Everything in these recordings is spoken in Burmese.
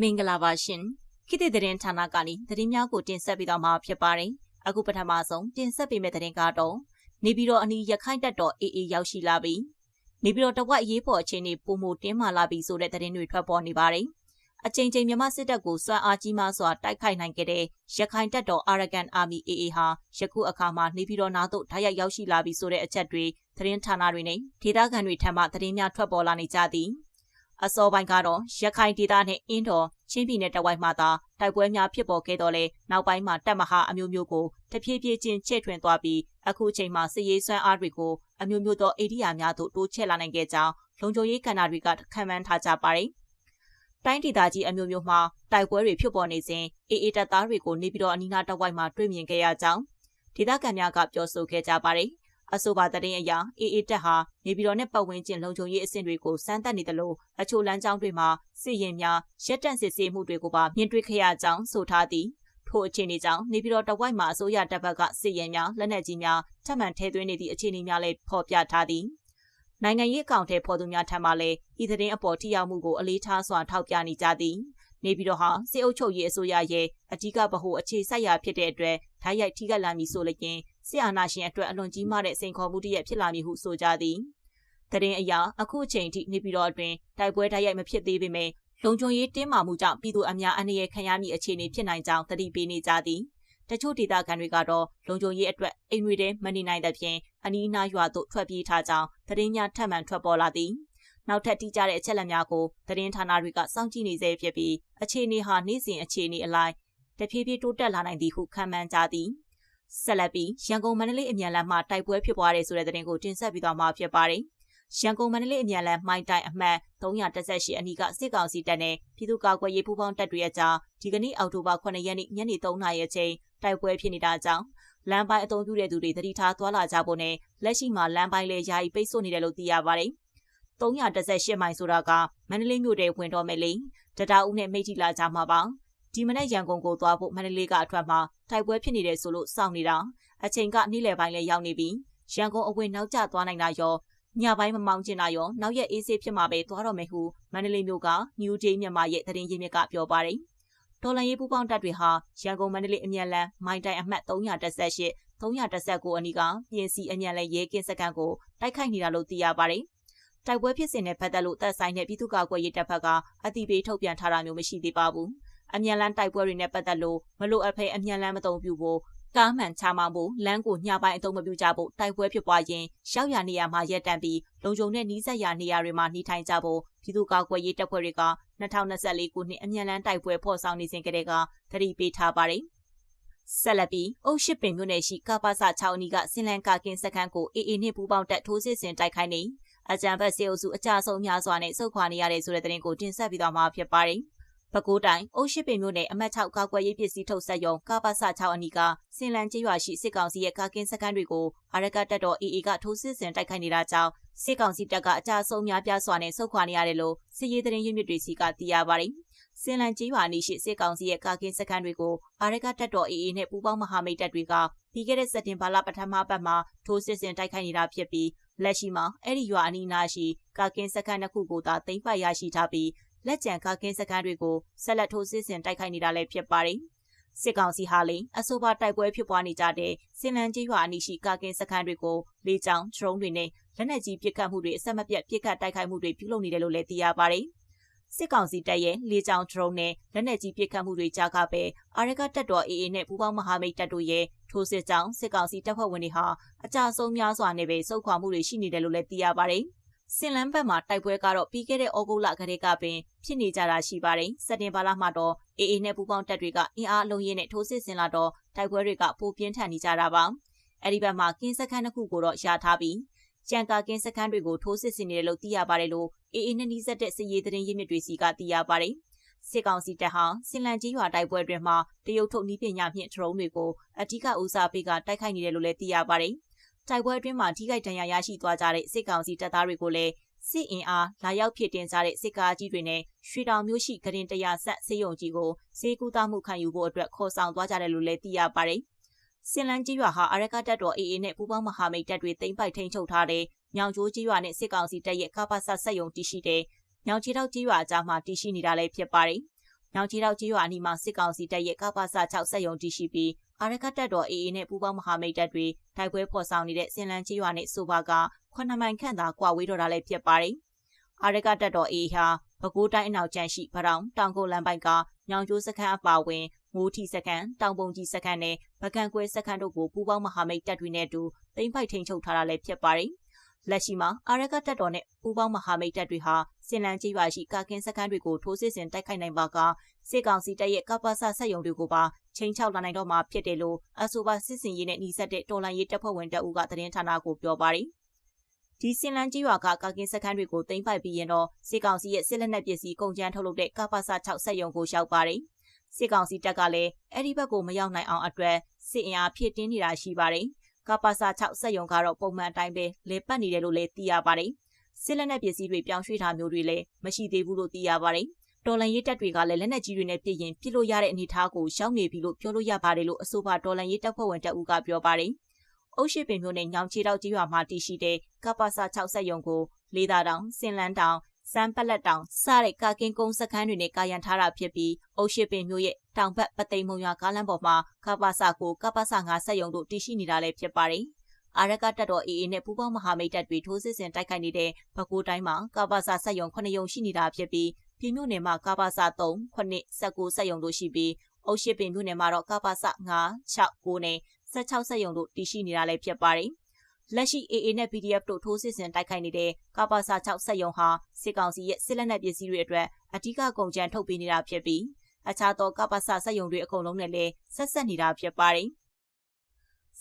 မင်္ဂလာပါရှင်ခေတ်သစ်သတင်းဌာနကနေသတင်းများကိုတင်ဆက်ပေးသွားမှာဖြစ်ပါတယ်အခုပထမဆုံးတင်ဆက်ပေးမယ့်သတင်းကတော့နေပြည်တော်အနီးရခိုင်တပ်တော် AA ရောက်ရှိလာပြီးနေပြည်တော်တဝက်အရေးပေါ်အခြေအနေပုံမတင်းမာလာပြီဆိုတဲ့သတင်းတွေထွက်ပေါ်နေပါတယ်အချိန်ချင်းမြန်မာစစ်တပ်ကိုစွမ်းအားကြီးမားစွာတိုက်ခိုက်နိုင်ခဲ့တဲ့ရခိုင်တပ်တော် Arakan Army AA ဟာယခုအခါမှာနေပြည်တော်နားသို့ဓာတ်ရိုက်ရောက်ရှိလာပြီဆိုတဲ့အချက်တွေသတင်းဌာနတွေနဲ့ဒေသခံတွေထံမှသတင်းများထွက်ပေါ်လာနေကြသည် အစောပိုင်းကတော့ရခိုင်ဒေသနဲ့အင်းတော်ချင်းပြည်နယ်တဝိုက်မှာသာတိုက်ပွဲများဖြစ်ပေါ်ခဲ့တော့လေနောက်ပိုင်းမှာတပ်မဟာအမျိုးမျိုးကိုတဖြည်းဖြည်းချင်းချဲ့ထွင်သွားပြီးအခုချိန်မှာစစ်ရေးဆွမ်းအားတွေကိုအမျိုးမျိုးသောအေရိယာများသို့တိုးချဲ့လာနိုင်ခဲ့ကြောင်းလုံခြုံရေးကဏ္ဍတွေကခံမှန်းထားကြပါတယ်။တိုင်းဒေသကြီးအမျိုးမျိုးမှာတိုက်ပွဲတွေဖြစ်ပေါ်နေစဉ်အေအေတပ်သားတွေကိုနေပြည်တော်အနီးနားတဝိုက်မှာတွေ့မြင်ခဲ့ရကြောင်းဒေသခံများကပြောဆိုခဲ့ကြပါတယ်။ အဆိုပါတရင်အရာအေအေတက်ဟာနေပြည်တော်နဲ့ပတ်ဝန်းကျင်လုံခြုံရေးအဆင့်တွေကိုစမ်းသပ်နေတယ်လို့အချို့လမ်းကြောင်းတွေမှာစစ်ရင်များရက်တန့်စစ်ဆေးမှုတွေကိုပါမြင်တွေ့ခဲ့ရကြောင်းဆိုထားသည်ထိုအခြေအနေကြောင့်နေပြည်တော်တဝိုက်မှာအစိုးရတပ်ဘက်ကစစ်ရင်များလက်နက်ကြီးများထပ်မံထဲသွင်းနေသည့်အခြေအနေများလည်းဖော်ပြထားသည်နိုင်ငံရေးအကောင့်ထဲပေါ်သူများထံမှလည်းဤသတင်းအပေါ်ထိရောက်မှုကိုအလေးထားစွာထောက်ပြနေကြသည်နေပြည်တော်ဟာစစ်အုပ်ချုပ်ရေးအစိုးရရဲ့အကြီးကဗဟိုအခြေစိုက်ရာဖြစ်တဲ့အတွက်ဓာတ်ရိုက်ထိကပ်လာမည်ဆိုလျင် စစ်အာဏာရှင်အတွက်အလွန်ကြီးမားတဲ့စိန်ခေါ်မှုတစ်ရပ်ဖြစ်လာမည်ဟုဆိုကြသည်။တရင်အရာအခုအချိန်ထိနေပြည်တော်အတွင်းတိုက်ပွဲတိုက်ရိုက်မဖြစ်သေးပေမဲ့လုံခြုံရေးတင်းမာမှုကြောင့်ပြည်သူအများအနေနဲ့ခံရမည့်အခြေအနေဖြစ်နိုင်ကြောင်းသတိပေးနေကြသည်။တချို့ဒေသခံတွေကတော့လုံခြုံရေးအတွက်အိမ်တွေထဲမနေနိုင်တဲ့ဖြင့်အနီးအနားရွာသို့ထွက်ပြေးထားကြောင်းသတင်းများထပ်မံထွက်ပေါ်လာသည်။နောက်ထပ်တိကျတဲ့အချက်အလက်များကိုသတင်းဌာနတွေကစောင့်ကြည့်နေစေဖြစ်ပြီးအခြေအနေဟာနေ့စဉ်အခြေအနေအလိုက်တဖြည်းဖြည်းတိုးတက်လာနိုင်သည်ဟုခန့်မှန်းကြသည်။ ဆက်လက်ပြီးရန်ကုန်မန္တလေးအမြန်လမ်းမှာတိုက်ပွဲဖြစ်ပွားတဲ့ဆိုတဲ့သတင်းကိုတင်ဆက်ပြီးသွားမှာဖြစ်ပါတယ်။ရန်ကုန်မန္တလေးအမြန်လမ်းမိုင်းတိုင်အမှတ်318အနီးကစစ်ကောင်စီတပ်နဲ့ပြည်သူ့ကာကွယ်ရေးပူးပေါင်းတပ်တွေအကြားဒီကနေ့အောက်တိုဘာ9ရက်နေ့ညနေ3နာရီအချိန်တိုက်ပွဲဖြစ်နေတာကြောင့်လမ်းပိုင်းအုံပြုတဲ့သူတွေတတိထားသွားလာကြဖို့နဲ့လက်ရှိမှာလမ်းပိုင်းလဲယာယီပိတ်ဆို့နေတယ်လို့သိရပါတယ်။318မိုင်ဆိုတာကမန္တလေးမြို့တဲဝင်တော်မယ်လေတတားဦးနဲ့မိထီလာကြမှာပါ ဒီမနေ့ရန်ကုန်ကိုသွားဖို့မန္တလေးကအထွက်မှာတိုက်ပွဲဖြစ်နေတယ်ဆိုလို့စောင့်နေတာအချိန်ကနေ့လယ်ပိုင်းလည်းရောက်နေပြီရန်ကုန်အဝင်နောက်ကျသွားနိုင်တာရောညပိုင်းမမောင်းကျင်တာရောနောက်ရက်အေးဆေးဖြစ်မှာပဲသွားတော့မယ်ဟုမန္တလေးမြို့က New Day မြန်မာရဲ့သတင်းရင်းမြစ်ကပြောပါတယ်ဒေါ်လာရေးပူပေါင်းတပ်တွေဟာရန်ကုန်မန္တလေးအမြန်လမ်းမိုင်းတိုင်အမှတ်318 319အနီးကပြင်စီအမြန်လမ်းရဲကင်းစကန်ကိုတိုက်ခိုက်နေတာလို့သိရပါတယ်တိုက်ပွဲဖြစ်စဉ်နဲ့ပတ်သက်လို့တပ်ဆိုင်တဲ့ပြည်သူ့ကာကွယ်ရေးတပ်ဖက်ကအတိပေးထုတ်ပြန်ထားတာမျိုးမရှိသေးပါဘူး။ အမြန်လန်းတိုက်ပွဲတွေနဲ့ပတ်သက်လို့မလိုအပ်ဖဲအမြန်လန်းမသုံးပြုဖို့ကားမှန်ချမှန်ဖို့လမ်းကိုညှပိုင်းအသုံးမပြုကြဖို့တိုက်ပွဲဖြစ်ပွားရင်ရှောက်ရနေရမှာရက်တန့်ပြီးလုံခြုံတဲ့နီးစပ်ရာနေရာတွေမှာနှီးထိုင်ကြဖို့ပြည်သူ့ကာကွယ်ရေးတပ်ဖွဲ့တွေက2024ခုနှစ်အမြန်လန်းတိုက်ပွဲဖော်ဆောင်နေစဉ်ကတည်းကသတိပေးထားပါတယ်ဆက်လက်ပြီးအုပ်ရှိပင်မြို့နယ်ရှိကပါစ6အနီးကစင်လန်ကာကင်စခန်းကိုအေအေနှင့်ပူးပေါင်းတပ်ထိုးစစ်ဆင်တိုက်ခိုက်နေအကြံဖက်စေအုပ်စုအကြဆုံးများစွာနဲ့စုခွာနေရတဲ့ဆိုတဲ့သတင်းကိုတင်ဆက်ပြီးတော့မှာဖြစ်ပါတယ်။ ပဲခူးတိုင်းအုတ်ရှိပင်မြို့နယ်အမှတ်6ကာကွယ်ရေးပစ္စည်းထုတ်ဆက်ရုံကပစ6အနီးကစင်လန်ကျေးရွာရှိစစ်ကောင်စီရဲ့ကာကင်းစခန်းတွေကိုအာရကတပ်တော် AA ကထိုးစစ်ဆင်တိုက်ခိုက်နေတာကြောင့်စစ်ကောင်စီတပ်ကအကြဆုံးများပြားစွာနဲ့ဆုတ်ခွာနေရတယ်လို့စစ်ရေးသတင်းရင်းမြစ်တွေစီကသိရပါတယ်။စင်လန်ကျေးရွာနီးရှိစစ်ကောင်စီရဲ့ကာကင်းစခန်းတွေကိုအာရကတပ်တော် AA နဲ့ပူးပေါင်းမဟာမိတ်တပ်တွေကပြီးခဲ့တဲ့စက်တင်ဘာလပထမပတ်မှာထိုးစစ်ဆင်တိုက်ခိုက်နေတာဖြစ်ပြီးလက်ရှိမှာအဲ့ဒီရွာအနီးနားရှိကာကင်းစခန်းတစ်ခုကိုသာသိမ်းပိုက်ရရှိထားပြီး လက်ကျန်ကာကင်းစခန်းတွေကိုဆက်လက်ထိုးစစ်ဆင်တိုက်ခိုက်နေတာလည်းဖြစ်ပါတယ်။စစ်ကောင်စီဟာလည်းအဆိုပါတိုက်ပွဲဖြစ်ပွားနေကြတဲ့စင်လန်ကြီးရွာအနီးရှိကာကင်းစခန်းတွေကိုလေကြောင်းဒရုန်းတွေနဲ့လက်နက်ကြီးပစ်ခတ်မှုတွေအဆက်မပြတ်ပစ်ခတ်တိုက်ခိုက်မှုတွေပြုလုပ်နေတယ်လို့လည်းသိရပါတယ်။စစ်ကောင်စီတပ်ရဲ့လေကြောင်းဒရုန်းနဲ့လက်နက်ကြီးပစ်ခတ်မှုတွေကြားကပဲအာရကတပ်တော် AA နဲ့ပူးပေါင်းမဟာမိတ်တပ်တို့ရဲ့ထိုးစစ်ကြောင်းစစ်ကောင်စီတပ်ဖွဲ့ဝင်တွေဟာအကြဆုံးများစွာနဲ့ပဲစုခွာမှုတွေရှိနေတယ်လို့လည်းသိရပါတယ်။ စင်လန်းဘက်မှာတိုက်ပွဲကတော့ပြီးခဲ့တဲ့ဩဂုတ်လကတည်းကပင်ဖြစ်နေကြတာရှိပါတယ်။စက်တင်ဘာလမှာတော့အေအေနဲ့ပူပေါင်းတပ်တွေကအင်အားအလုံးရင်းနဲ့ထိုးစစ်ဆင်လာတော့တိုက်ပွဲတွေကပိုပြင်းထန်နေကြတာပါ။အဲဒီဘက်မှာကင်းစခန်းတစ်ခုကိုတော့ရှာထားပြီးကြံကာကင်းစခန်းတွေကိုထိုးစစ်ဆင်နေတယ်လို့သိရပါတယ်လို့အေအေနဲ့နှီးစက်တဲ့စစ်ရေးသတင်းရင်းမြစ်တွေစီကသိရပါတယ်။စစ်ကောင်စီတပ်ဟာစင်လန်ကြီးရွာတိုက်ပွဲတွင်မှတရုတ်ထုတ်နည်းပညာဖြင့်ဒရုန်းတွေကိုအထူးဦးစားပေးကတိုက်ခိုက်နေတယ်လို့လည်းသိရပါတယ်။ တိုက်ပွဲအတွင်းမှာထိခိုက်ဒဏ်ရာရရှိသွားကြတဲ့စစ်ကောင်စီတပ်သားတွေကိုလည်းစစ်အင်အားလာရောက်ဖြစ်တင်ကြတဲ့စစ်ကားကြီးတွေနဲ့ရွှေတောင်မြို့ရှိဂရင်တရာဆက်စေယုံကြီးကိုစေကူတာမှုခံယူဖို့အတွက်ခေါ်ဆောင်သွားကြတယ်လို့လည်းသိရပါတယ်။စင်လန်းကြီးရွာဟာအရကတပ်တော် AA နဲ့ပူးပေါင်းမဟာမိတ်တပ်တွေသိမ်းပိုက်ထိန်းချုပ်ထားတဲ့ညောင်ကျိုးကြီးရွာနဲ့စစ်ကောင်စီတပ်ရဲ့ကပ္ပစဆက်ယုံတည်ရှိတဲ့ညောင်ချီတောက်ကြီးရွာအကြားမှာတည်ရှိနေတာလည်းဖြစ်ပါတယ်။ ညောင်ချီတောက်ကြီးရွာအနီးမှာစစ်ကောင်စီတပ်ရဲ့ကပ္ပစ6စက်ယုံတည်ရှိပြီးအာရကတပ်တော် AA နဲ့ပူးပေါင်းမဟာမိတ်တပ်တွေတိုက်ပွဲဖော်ဆောင်နေတဲ့စင်လန်းကြီးရွာနဲ့ဆိုပါက9မိုင်ခန့်သာကွာဝေးတော့တာလည်းဖြစ်ပါတယ်။အာရကတပ်တော် AA ဟာပဲခူးတိုင်းအနောက်ကျန်းရှိဗရောင်တောင်ကိုလမ်းပိုင်းကညောင်ကျိုးစခန်းအပါအဝင်ငိုးထီစခန်းတောင်ပုံကြီးစခန်းနဲ့ပကံကွဲစခန်းတို့ကိုပူးပေါင်းမဟာမိတ်တပ်တွေနဲ့အတူသိမ်းပိုက်ထိန်ချုပ်ထားတာလည်းဖြစ်ပါတယ်။ လက်ရှိမှာအာရကတပ်တော်နဲ့ပူးပေါင်းမဟာမိတ်တပ်တွေဟာစင်လန်းကြီးရွာရှိကာကင်းစခန်းတွေကိုထိုးစစ်ဆင်တိုက်ခိုက်နိုင်ပါကစစ်ကောင်စီတပ်ရဲ့ကပ္ပစဆက်ယုံတွေကိုပါချိန်ချောက်လာနိုင်တော့မှာဖြစ်တယ်လို့အဆိုပါစစ်စင်ရေးနဲ့နှီးစပ်တဲ့တော်လှန်ရေးတပ်ဖွဲ့ဝင်တအုပ်ကသတင်းဌာနကိုပြောပါတယ်။ဒီစင်လန်းကြီးရွာကကာကင်းစခန်းတွေကိုသိမ်းပိုက်ပြီးရင်တော့စစ်ကောင်စီရဲ့စစ်လက်နက်ပစ္စည်းကုန်ကျန်းထုတ်လုပ်တဲ့ကပ္ပစ6ဆက်ယုံကိုရောက်ပါတယ်။စစ်ကောင်စီတပ်ကလည်းအဲ့ဒီဘက်ကိုမရောက်နိုင်အောင်အတွက်စစ်အင်အားဖြည့်တင်းနေတာရှိပါတယ်။ ကပ္ပစ6ဆက်ယုံကတော့ပုံမှန်အတိုင်းပဲလေပတ်နေတယ်လို့လည်းသိရပါတယ်။စစ်လက်နက်ပစ္စည်းတွေပြောင်းရွှေ့တာမျိုးတွေလည်းမရှိသေးဘူးလို့သိရပါတယ်။တော်လန်ရေးတပ်တွေကလည်းလက်နက်ကြီးတွေနဲ့ပြစ်ရင်ပြစ်လို့ရတဲ့အနေအထားကိုရှောင်းနေပြီလို့ပြောလို့ရပါတယ်လို့အဆိုပါတော်လန်ရေးတပ်ဖွဲ့ဝင်တပ်ဦးကပြောပါတယ်။အုတ်ရှိပင်မျိုးနဲ့ညောင်ချီတောက်ကြီးရွာမှာတည်ရှိတဲ့ကပ္ပစာ60ရုံကိုလေးသာတောင်စင်လန်းတောင်စမ်းပလက်တောင်စတဲ့ကာကင်းကုန်းစခန်းတွေနဲ့ကာယံထားတာဖြစ်ပြီးအုတ်ရှိပင်မျိုးရဲ့ တောင်ဘက်ပသိမ်မုံရွာကားလမ်းပေါ်မှာကပ္ပစာကိုကပ္ပစာ9ဆက်ရုံတို့တည်ရှိနေတာလည်းဖြစ်ပါတယ်။အာရကတပ်တော် AA နဲ့ပူးပေါင်းမဟာမိတ်တပ်တွေထိုးစစ်ဆင်တိုက်ခိုက်နေတဲ့ပဲခူးတိုင်းမှာကပ္ပစာဆက်ရုံ9ရုံရှိနေတာဖြစ်ပြီးပြည်မြို့နယ်မှာကပ္ပစ3 9 19စက်ရုံတို့ရှိပြီးအုတ်ရှိပင်မြို့နယ်မှာတော့ကပ္ပစ9 6 9နဲ့16စက်ရုံတို့တည်ရှိနေတာလည်းဖြစ်ပါတယ်။လက်ရှိ AA နဲ့ PDF တို့ထိုးစစ်ဆင်တိုက်ခိုက်နေတဲ့ကပ္ပစ6စက်ရုံဟာစစ်ကောင်စီရဲ့စစ်လက်နက်ပစ္စည်းတွေအတွက်အ धिक ကုန်ကျန်းထုတ်ပေးနေတာဖြစ်ပြီး အခြားသောကပ္ပစစက်ရုံတွေအကုန်လုံးနဲ့လည်းဆက်ဆက်နေတာဖြစ်ပါတယ်။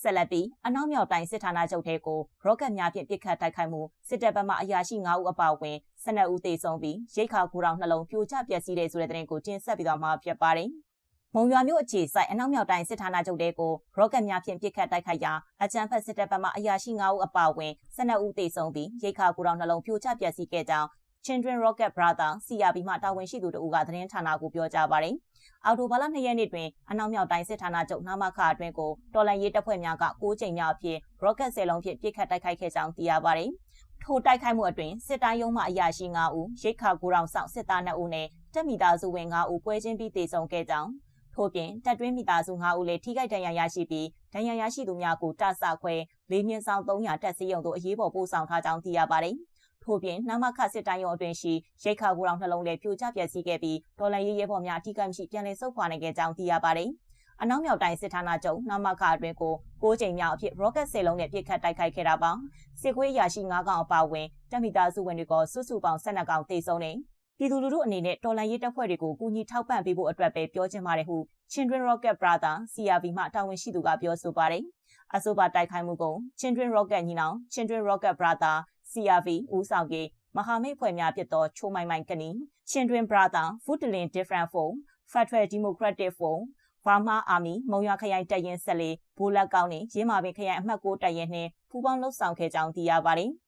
ဆက်လက်ပြီးအနောက်မြောက်တိုင်းစစ်ဌာနချုပ်တဲကိုရော့ကတ်များဖြင့်ပစ်ခတ်တိုက်ခိုက်မှုစစ်တပ်ဘက်မှအရာရှိ9ဦးအပါအဝင်12ဦးသေဆုံးပြီးရိတ်ခါကူတောင်နှလုံးပြိုကျပျက်စီးတဲ့ဆိုတဲ့သတင်းကိုတင်ဆက်ပြီးတော့မှာဖြစ်ပါတယ်။မုံရွာမြို့အခြေစိုက်အနောက်မြောက်တိုင်းစစ်ဌာနချုပ်တဲကိုရော့ကတ်များဖြင့်ပစ်ခတ်တိုက်ခိုက်ရာအကြမ်းဖက်စစ်တပ်ဘက်မှအရာရှိ9ဦးအပါအဝင်12ဦးသေဆုံးပြီးရိတ်ခါကူတောင်နှလုံးပြိုကျပျက်စီးခဲ့ကြောင်း Children Rocket Brother CRB မှတာဝန်ရှိသူတို့ကသတင်းဌာနကိုပြောကြားပါတယ်။အော်တိုဘာလ2ရက်နေ့တွင်အနောက်မြောက်တိုင်းစစ်ဌာနချုပ်နာမခအတွင်းကိုတော်လန်ရေးတပ်ဖွဲ့များက6ကြိမ်မြောက်အဖြစ် rocket 10လုံးဖြင့်ပစ်ခတ်တိုက်ခိုက်ခဲ့ကြောင်းသိရပါတယ်။ထိုတိုက်ခိုက်မှုအတွင်းစစ်တိုင်းရုံးမှအရာရှိ9ဦးရိတ်ခါကိုရောင်ဆောင်စစ်သား2ဦးနဲ့တပ်မိသားစုဝင်9ဦးပွဲချင်းပြီးတေဆုံးခဲ့ကြောင်းထို့ပြင်တပ်တွင်းမိသားစု5ဦးလည်းထိခိုက်ဒဏ်ရာရရှိပြီးဒဏ်ရာရရှိသူများကိုတဆခွဲလေးမြင့်ဆောင်300တပ်စည်းရုံတို့အရေးပေါ်ပို့ဆောင်ထားကြောင်းသိရပါတယ်။ ထို့ပြင်နမခစစ်တိုင်းရုံအတွင်းရှိရိတ်ခါကူတော်နှလုံးလည်းပြိုကျပျက်စီးခဲ့ပြီးဒေါ်လာရေးရဲဘော်များအထူးကမရှိပြန်လည်ဆုတ်ခွာနိုင်ခဲ့ကြောင်းသိရပါတယ်။အနောက်မြောက်တိုင်းစစ်ဌာနချုပ်နမခအတွင်းကို၉ချိန်မြောက်အဖြစ် rocket စေလုံးနဲ့ပြစ်ခတ်တိုက်ခိုက်ခဲ့တာပါ။စစ်ခွေးရာရှိ9កောင်အပါအဝင်တပ်မိသားစုဝင်တွေကစုစုပေါင်း12កောင်တေဆုံးနေပြည်သူလူထုအနေနဲ့တော်လန်ရေးတပ်ဖွဲ့တွေကိုကူညီထောက်ပံ့ပေးဖို့အတွက်ပဲပြောချင်ပါတယ်ဟု Children Rocket Brother CRV မှတာဝန်ရှိသူကပြောဆိုပါတယ်။အဆိုပါတိုက်ခိုက်မှုကို Children Rocket ညီနောင် Children Rocket Brother CRV ဦးဆောင်ရေးမဟာမိတ်ဖွဲ့များဖြစ်သောချိုမိုင်မိုင်ကနီ Children Brother Foodlin Different Form Federal Democratic Form ဘာမာအာမီမုံရွာခရိုင်တပ်ရင်းဆက်လေးဘိုးလက်ကောင်းနဲ့ရင်းမာပင်ခရိုင်အမှတ်6တပ်ရင်းနှင့်ပူးပေါင်းလှုပ်ဆောင်ခဲ့ကြောင်းသိရပါတယ်။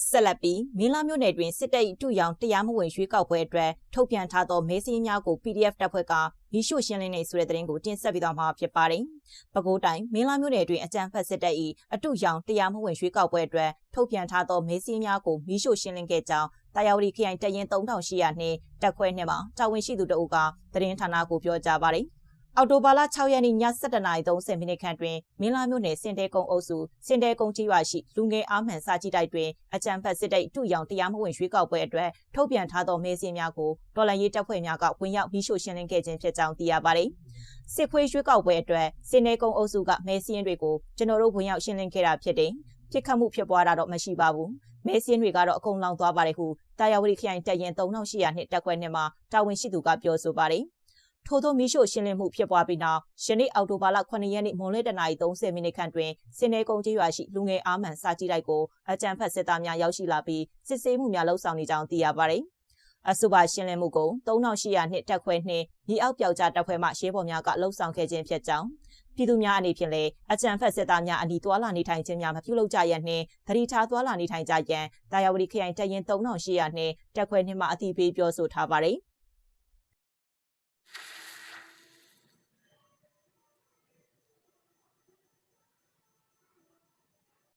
ဆက်လက်ပြီးမင်းလာမြို့နယ်တွင်စစ်တပ်၏တူရောင်တရားမဝင်ရွေးကောက်ပွဲအတွက်ထုတ်ပြန်ထားသောမဲစင်းများကို PDF တပ်ဖွဲ့ကမီးရှို့ရှင်းလင်းနေဆိုတဲ့သတင်းကိုတင်ဆက်ပြီးတော့မှာဖြစ်ပါတယ်။ပဲခူးတိုင်းမင်းလာမြို့နယ်တွင်အကြမ်းဖက်စစ်တပ်၏အတူရောင်တရားမဝင်ရွေးကောက်ပွဲအတွက်ထုတ်ပြန်ထားသောမဲစင်းများကိုမီးရှို့ရှင်းလင်းခဲ့ကြောင်းတာယာဝတီခရိုင်တရင်3800နှင့်တက်ခွဲနှင့်မှာတာဝန်ရှိသူတို့ကသတင်းဌာနကိုပြောကြားပါတယ်။ အော်တိုဘာလ6ရက်နေ့ည7:30မိနစ်ခန့်တွင်မင်းလာမြို့နယ်စင်တဲကုန်းအုပ်စုစင်တဲကုန်းကြီးရွာရှိလူငယ်အားမှန်စာကြည့်တိုက်တွင်အကြံဖတ်စစ်တပ်တူရောင်တရားမဝင်ရွေးကောက်ပွဲအတွက်ထုတ်ပြန်ထားသောမဲစင်းများကိုတော်လှန်ရေးတပ်ဖွဲ့များကဝင်ရောက်ပြီးရှို့ရှင်းလင်းခဲ့ခြင်းဖြစ်ကြောင်းသိရပါတယ်။စစ်ခွေးရွေးကောက်ပွဲအတွက်စင်တဲကုန်းအုပ်စုကမဲစင်းတွေကိုကျွန်တော်တို့ဝင်ရောက်ရှင်းလင်းခဲ့တာဖြစ်တယ်။ဖြစ်ခတ်မှုဖြစ်ပွားတာတော့မရှိပါဘူး။မဲစင်းတွေကတော့အကုန်လောင်သွားပါတယ်ဟုတာယာဝတီခရိုင်တပ်ရင်3800နှစ်တက်ခွဲနှစ်မှာတာဝန်ရှိသူကပြောဆိုပါတယ်။ ထို့သောမီးရှို့ရှင်းလင်းမှုဖြစ်ပွားပြီးနောက်ယနေ့အောက်တိုဘာလ9ရက်နေ့မွန်လယ်တနာရီ30မိနစ်ခန့်တွင်စင်နေကုန်းကျေးရွာရှိလူငယ်အားမှန်စာကြည့်တိုက်ကိုအကြံဖက်စစ်သားများရောက်ရှိလာပြီးစစ်ဆေးမှုများလှုပ်ဆောင်နေကြောင်းသိရပါတယ်။အဆိုပါရှင်းလင်းမှုကို3800နှစ်တက်ခွဲနှင့်မြေအောက်ပြောက်ကြားတက်ခွဲမှရဲဘော်များကလှုပ်ဆောင်ခဲ့ခြင်းဖြစ်ကြောင်းပြည်သူများအနေဖြင့်လည်းအကြံဖက်စစ်သားများအနီးသွာလာနေထိုင်ခြင်းများမပြုလုပ်ကြရနှင့်သတိထားသွာလာနေထိုင်ကြရန်တာယာဝတီခရိုင်တရင်3800နှင့်တက်ခွဲနှင့်မှအတိပေးပြောဆိုထားပါတယ်။